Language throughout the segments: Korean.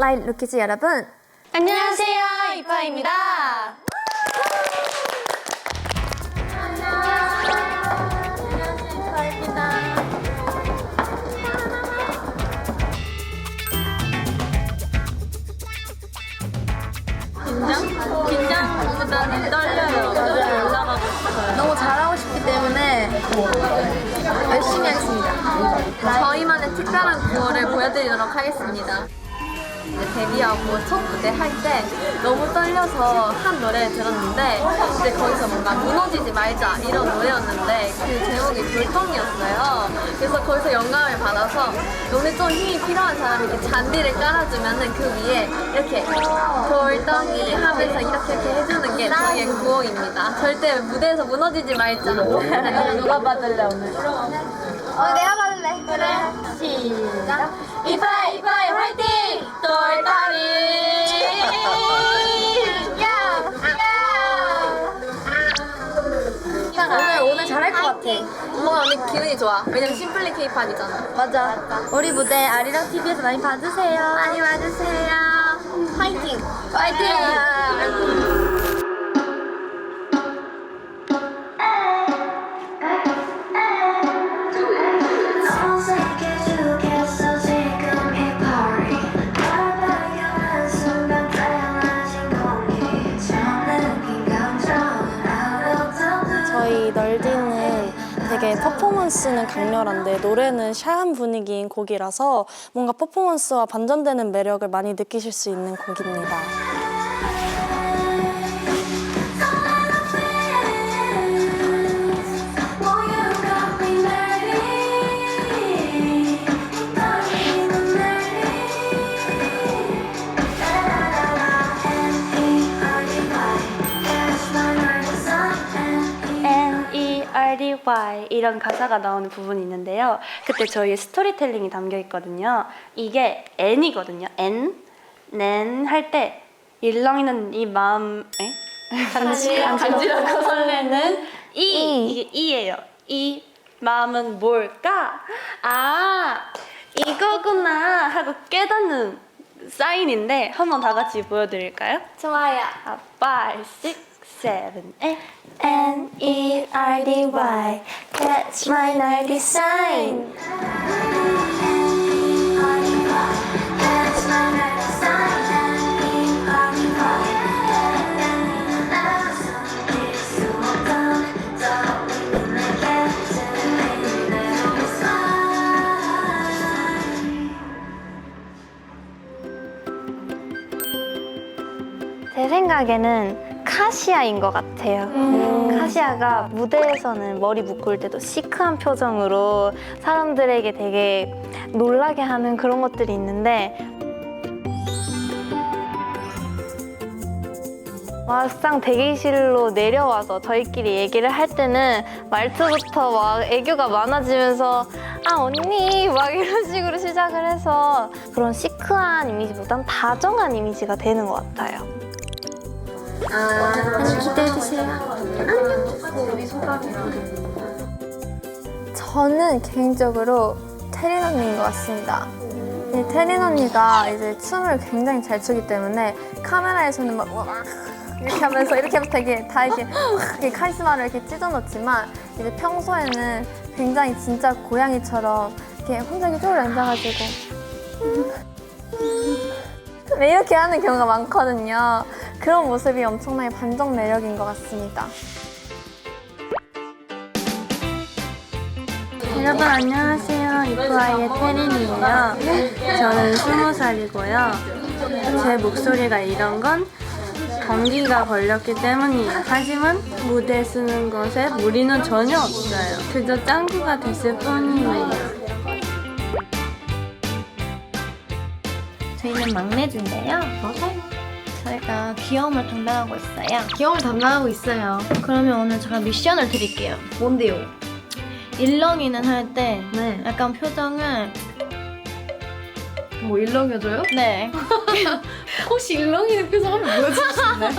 스포트라이트 루키즈 여러분 안녕하세요, 이파입니다. 긴장보다는 떨려요. 올라가고 싶어요. 너무 잘하고 싶기 때문에 열심히 하겠습니다. 저희만의 특별한 9월을 보여드리도록 하겠습니다. 데뷔하고 첫 무대 할 때 너무 떨려서 한 노래를 들었는데 이제 거기서 뭔가 무너지지 말자 이런 노래였는데 그 제목이 돌덩이였어요. 그래서 거기서 영감을 받아서 오늘 좀 힘이 필요한 사람이 이렇게 잔디를 깔아주면은 그 위에 이렇게 돌덩이 하면서 이렇게 이렇게 해주는 게 저희의 구호입니다. 절대 무대에서 무너지지 말자. 누가 받을래 오늘? 어, 내가 받을래. 그래. 시작. 이파이 이파이 화이팅! 돌다리. 오늘 오늘 잘할 것 같아. 엄마가 언니 기분이 좋아. 왜냐면 심플리 케이팝이잖아. 맞아. 우리 무대 아리랑 TV에서 많이 봐주세요. 많이 와주세요. 파이팅. 화이팅! 퍼포먼스는 강렬한데 노래는 샤한 분위기인 곡이라서 뭔가 퍼포먼스와 반전되는 매력을 많이 느끼실 수 있는 곡입니다. N-E-R-D-Y 이런 가사가 나오는 부분이 있는데요. 그때 저희의 스토리텔링이 담겨 있거든요. 이게 N이거든요. N, nen 할때 일렁이는 이 마음, 에? 간지, 간지럽고 설레는 이, 이게 이예요. 이 마음은 뭘까? 아, 이거구나 하고 깨닫는 사인인데 한번 다 같이 보여드릴까요? 좋아요. 아, five, six, seven, eight. N E R D Y. Catch my nerdy sign. 제 생각에는 카시아인 것 같아요. 카시아가 무대에서는 머리 묶을 때도 시크한 표정으로 사람들에게 되게 놀라게 하는 그런 것들이 있는데 막상 대기실로 내려와서 저희끼리 얘기를 할 때는 말투부터 막 애교가 많아지면서 아 언니 막 이런 식으로 시작을 해서 그런 시크한 이미지보단 다정한 이미지가 되는 것 같아요. 저는 개인적으로 태린 언니인 것 같습니다. 이 태린 언니가 이제 춤을 굉장히 잘 추기 때문에 카메라에서는 막 우악 이렇게 하면서 이렇게 하면서 되게 다 이렇게 확 이렇게 카리스마를 이렇게 찢어놓지만 이제 평소에는 굉장히 진짜 고양이처럼 이렇게 혼자 이렇게 쫄 앉아가지고 네, 이렇게 하는 경우가 많거든요. 그런 모습이 엄청나게 반전 매력인 것 같습니다. 여러분 안녕하세요. 이프아이의 태린이에요. 저는 스무 살이고요. 제 목소리가 이런 건 감기가 걸렸기 때문이에요. 하지만 무대 쓰는 것에 무리는 전혀 없어요. 그저 짱구가 됐을 뿐이에요. 저희는 막내주인데요. 맞아요. 저희가 귀여움을 담당하고 있어요. 귀여움을 담당하고 있어요. 그러면 오늘 제가 미션을 드릴게요. 뭔데요? 일렁이는 할 때 네. 약간 표정을 뭐 일렁여줘요? 네 혹시 일렁이는 표정 한번 보여줄 수 있나요?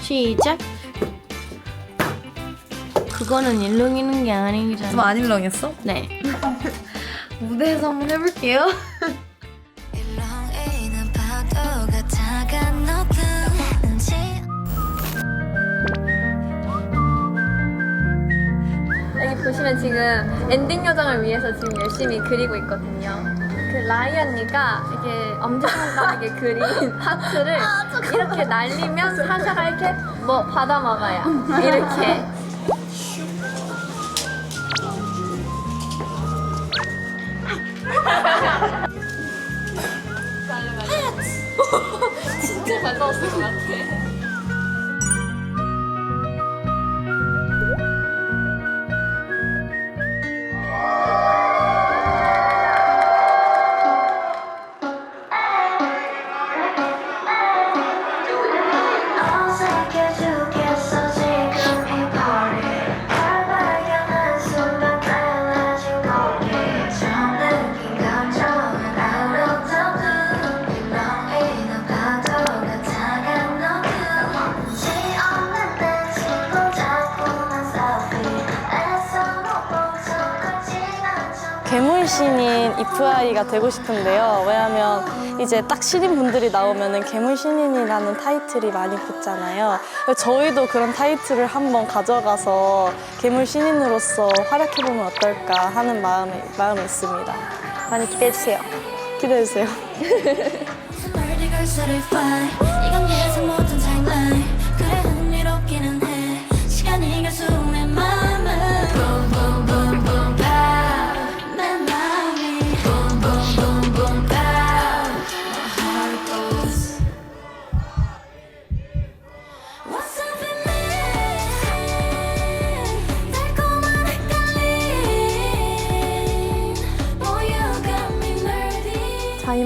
시작. 그거는 일렁이는 게 아니잖아. 좀안 일렁했어? 네. 무대에서 한번 해볼게요. 여기 보시면 지금 엔딩 요정을 위해서 지금 열심히 그리고 있거든요. 그 라이 언니가 이렇게 엄청나게 그린 하트를 이렇게 날리면 사샤가 이렇게 뭐 받아 먹어요. 이렇게. 진짜 잘 나왔을 것 같아. 괴물신인 이프아이가 되고 싶은데요. 왜냐하면 이제 딱 신인 분들이 나오면은 괴물신인이라는 타이틀이 많이 붙잖아요. 저희도 그런 타이틀을 한번 가져가서 괴물신인으로서 활약해보면 어떨까 하는 마음이, 마음이 있습니다. 많이 기대해주세요. 기대해주세요.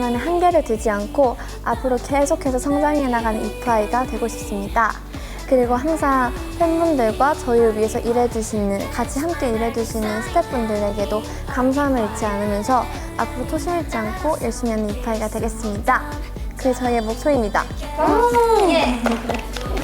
저희만의 한계를 두지 않고 앞으로 계속해서 성장해 나가는 이프아이가 되고 싶습니다. 그리고 항상 팬분들과 저희를 위해서 일해주시는, 같이 함께 일해주시는 스태프분들에게도 감사함을 잊지 않으면서 앞으로 토심 잃지 않고 열심히 하는 이프아이가 되겠습니다. 그게 저희의 목표입니다.